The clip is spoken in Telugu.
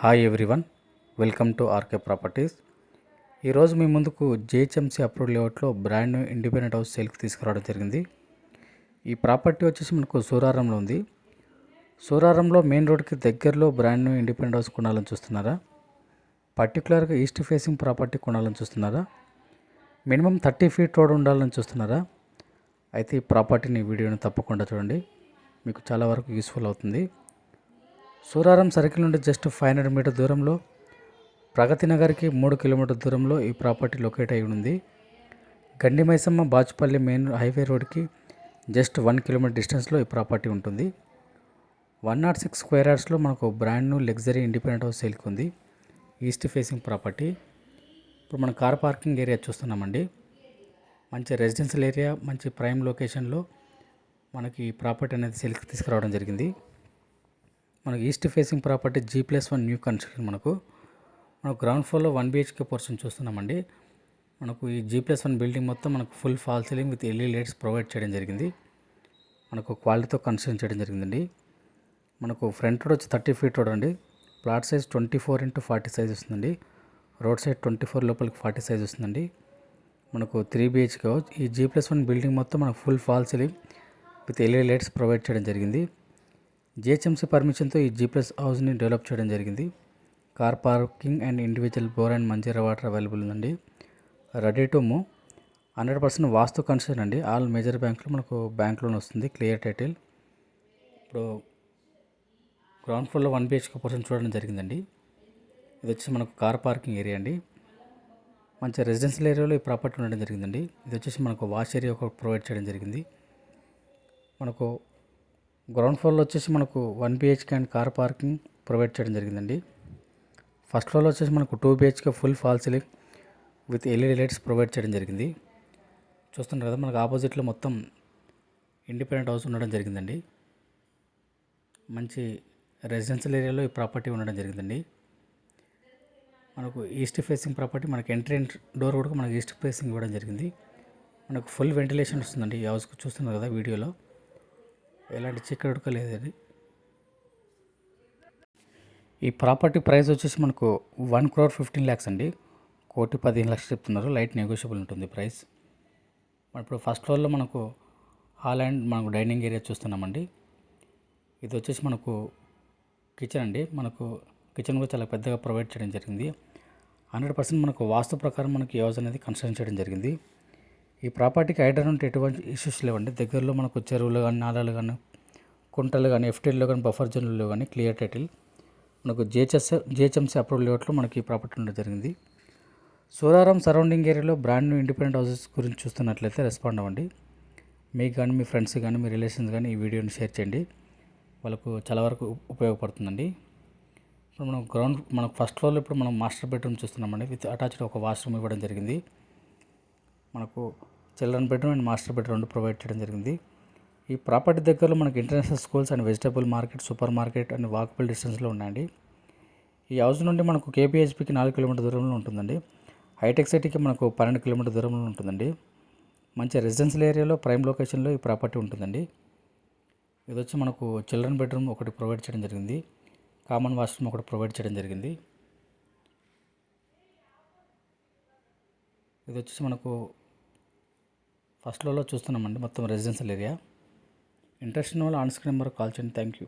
Hi everyone welcome to RK properties ఈరోజు మీ ముందుకు జేహెచ్ఎంసీ అప్రూవ్ లేఅవుట్లో బ్రాండ్ న్యూ ఇండిపెండెంట్ హౌస్ సేల్కి తీసుకురావడం జరిగింది. ఈ ప్రాపర్టీ వచ్చేసి మనకు సూరారంలో ఉంది. సూరారంలో మెయిన్ రోడ్కి దగ్గరలో బ్రాండ్ న్యూ ఇండిపెండెంట్ హౌస్ కొనాలని చూస్తున్నారా? పర్టికులర్గా ఈస్ట్ ఫేసింగ్ ప్రాపర్టీ కొనాలని చూస్తున్నారా? మినిమం థర్టీ ఫీట్ రోడ్ ఉండాలని చూస్తున్నారా? అయితే ఈ ప్రాపర్టీని వీడియోని తప్పకుండా చూడండి. మీకు చాలా వరకు యూస్ఫుల్ అవుతుంది. సూరారం సర్కిల్ నుండి జస్ట్ ఫైవ్ హండ్రెడ్ మీటర్ దూరంలో ప్రగతి నగర్కి మూడు కిలోమీటర్ దూరంలో ఈ ప్రాపర్టీ లొకేట్ అయి ఉంది. గండి మైసమ్మ బాచుపల్లి మెయిన్ హైవే రోడ్కి జస్ట్ వన్ కిలోమీటర్ డిస్టెన్స్లో ఈ ప్రాపర్టీ ఉంటుంది. వన్ నాట్ సిక్స్ స్క్వేర్ యార్డ్స్లో మనకు brand new luxury independent house సేల్కి ఉంది. East facing property. ఇప్పుడు మనం కార్ పార్కింగ్ ఏరియా చూస్తున్నామండి. మంచి రెసిడెన్షియల్ ఏరియా మంచి ప్రైమ్ లొకేషన్లో మనకి ఈ ప్రాపర్టీ అనేది సేల్కి తీసుకురావడం జరిగింది. మనకు east facing property G plus one new construction మనకు. మనకు గ్రౌండ్ ఫ్లోర్లో వన్ బిహెచ్కే పోర్షన్ చూస్తున్నామండి. మనకు ఈ జీ ప్లస్ వన్ బిల్డింగ్ మొత్తం మనకు full false ceiling with LED lights provide చేయడం జరిగింది. మనకు క్వాలిటీతో కన్స్ట్రక్షన్ చేయడం జరిగిందండి. మనకు ఫ్రంట్ రోడ్ వచ్చి థర్టీ ఫీట్ రోడ్ అండి. Plot size twenty four into forty size వస్తుందండి. రోడ్ సైడ్ ట్వంటీ ఫోర్ లోపలికి ఫార్టీ సైజ్ వస్తుందండి. మనకు త్రీ బిహెచ్కే ఈ జీ ప్లస్ వన్ బిల్డింగ్ మొత్తం మనకు full false ceiling with LED lights provide చేయడం జరిగింది. జిహెచ్ఎంసీ పర్మిషన్తో ఈ జీ ప్లస్ హౌస్ని డెవలప్ చేయడం జరిగింది. Car parking and individual bore and Manjeera water available ఉందండి. Ready to move. Hundred percent vastu concern అండి. ఆల్ మేజర్ బ్యాంకులు మనకు బ్యాంక్ లోన్ వస్తుంది. Clear title. ఇప్పుడు గ్రౌండ్ ఫ్లోర్లో వన్ బిహెచ్కే పర్సెంట్ చూడడం జరిగిందండి. ఇది వచ్చి మనకు కార్ పార్కింగ్ ఏరియా అండి. మంచి రెసిడెన్షియల్ ఏరియాలో ఈ ప్రాపర్టీ ఉండడం జరిగిందండి. ఇది వచ్చేసి మనకు వాష్ ఏరియా ఒక ప్రొవైడ్ చేయడం జరిగింది. మనకు గ్రౌండ్ ఫ్లోర్లో వచ్చేసి మనకు one BHK and car parking provide చేయడం జరిగిందండి. ఫస్ట్ ఫ్లోర్లో వచ్చేసి మనకు two BHK full false ceiling with LED lights provide చేయడం జరిగింది. చూస్తున్నారు కదా మనకు ఆపోజిట్లో మొత్తం ఇండిపెండెంట్ హౌస్ ఉండడం జరిగిందండి. మంచి రెసిడెన్షియల్ ఏరియాలో ఈ ప్రాపర్టీ ఉండడం జరిగిందండి. మనకు ఈస్ట్ ఫేసింగ్ ప్రాపర్టీ మనకు ఎంట్రీ డోర్ కూడా మనకు ఈస్ట్ ఫేసింగ్ ఇవ్వడం జరిగింది. మనకు ఫుల్ వెంటిలేషన్ వస్తుందండి ఈ హౌస్కి. చూస్తున్నారు కదా వీడియోలో. ఎలాంటి చిక్కడ ఉడక లేదండి ఈ ప్రాపర్టీ ప్రైస్ వచ్చేసి మనకు వన్ క్రోర్ ఫిఫ్టీన్ ల్యాక్స్ అండి. కోటి పదిహేను లక్షలు చెప్తున్నారు. లైట్ నెగోషియబుల్ ఉంటుంది ప్రైస్. ఇప్పుడు ఫస్ట్ ఫ్లోర్లో మనకు హాల్ అండ్ మనకు డైనింగ్ ఏరియా చూస్తున్నామండి. ఇది వచ్చేసి మనకు కిచెన్ అండి. మనకు కిచెన్ కూడా చాలా పెద్దగా ప్రొవైడ్ చేయడం జరిగింది. హండ్రెడ్ పర్సెంట్ మనకు వాస్తు ప్రకారం మనకి యోజన అనేది కన్స్ట్రక్షన్ చేయడం జరిగింది. ఈ ప్రాపర్టీకి ఐడర్ ఉంటే ఎటువంటి ఇష్యూస్ లేవండి. దగ్గరలో మనకు చెరువులు కానీ నాలాలు కానీ కుంటలు కానీ ఎఫ్టీల్లో కానీ బఫర్ జోన్లలో కానీ క్లియర్ టైటిల్ మనకు జేహెచ్ఎస్ జిహెచ్ఎంసీ అప్రూవల్ లేఅవుట్లో మనకి ఈ ప్రాపర్టీ ఉండడం జరిగింది. సూరారం సరౌండింగ్ ఏరియాలో బ్రాండ్ న్యూ ఇండిపెండెంట్ హౌసెస్ గురించి చూస్తున్నట్లయితే రెస్పాండ్ అవ్వండి. మీకు కానీ మీ ఫ్రెండ్స్ కానీ మీ రిలేషన్స్ కానీ ఈ వీడియోని షేర్ చేయండి. వాళ్ళకు చాలా వరకు ఉపయోగపడుతుందండి. ఇప్పుడు మనం గ్రౌండ్ మనకు ఫస్ట్ ఫ్లోర్లో ఇప్పుడు మనం మాస్టర్ బెడ్రూమ్ చూస్తున్నామండి. విత్ అటాచ్డ్ ఒక వాష్రూమ్ ఇవ్వడం జరిగింది. మనకు children bedroom and master bedroom రెండు ప్రొవైడ్ చేయడం జరిగింది. ఈ ప్రాపర్టీ దగ్గరలో మనకి international schools and vegetable market super market and walkable డిస్టెన్స్లో ఉన్నాయండి. ఈ హౌస్ నుండి మనకు కేపీహెచ్పికి నాలుగు కిలోమీటర్ దూరంలో ఉంటుందండి. హైటెక్ సిటీకి మనకు పన్నెండు కిలోమీటర్ దూరంలో ఉంటుందండి. మంచి రెసిడెన్షియల్ ఏరియాలో ప్రైమ్ లొకేషన్లో ఈ ప్రాపర్టీ ఉంటుందండి. ఇది వచ్చి మనకు చిల్డ్రన్ బెడ్రూమ్ ఒకటి ప్రొవైడ్ చేయడం జరిగింది. కామన్ వాష్రూమ్ ఒకటి ప్రొవైడ్ చేయడం జరిగింది. ఇది వచ్చేసి మనకు ఫస్ట్ ఫ్లోర్లో చూస్తున్నామండి మొత్తం రెసిడెన్షియల్ ఏరియా. ఇంట్రెస్ట్ ఉన్న వాళ్ళు ఆన్ స్క్రీన్ నెంబర్ కాల్ చేయండి. Thank you.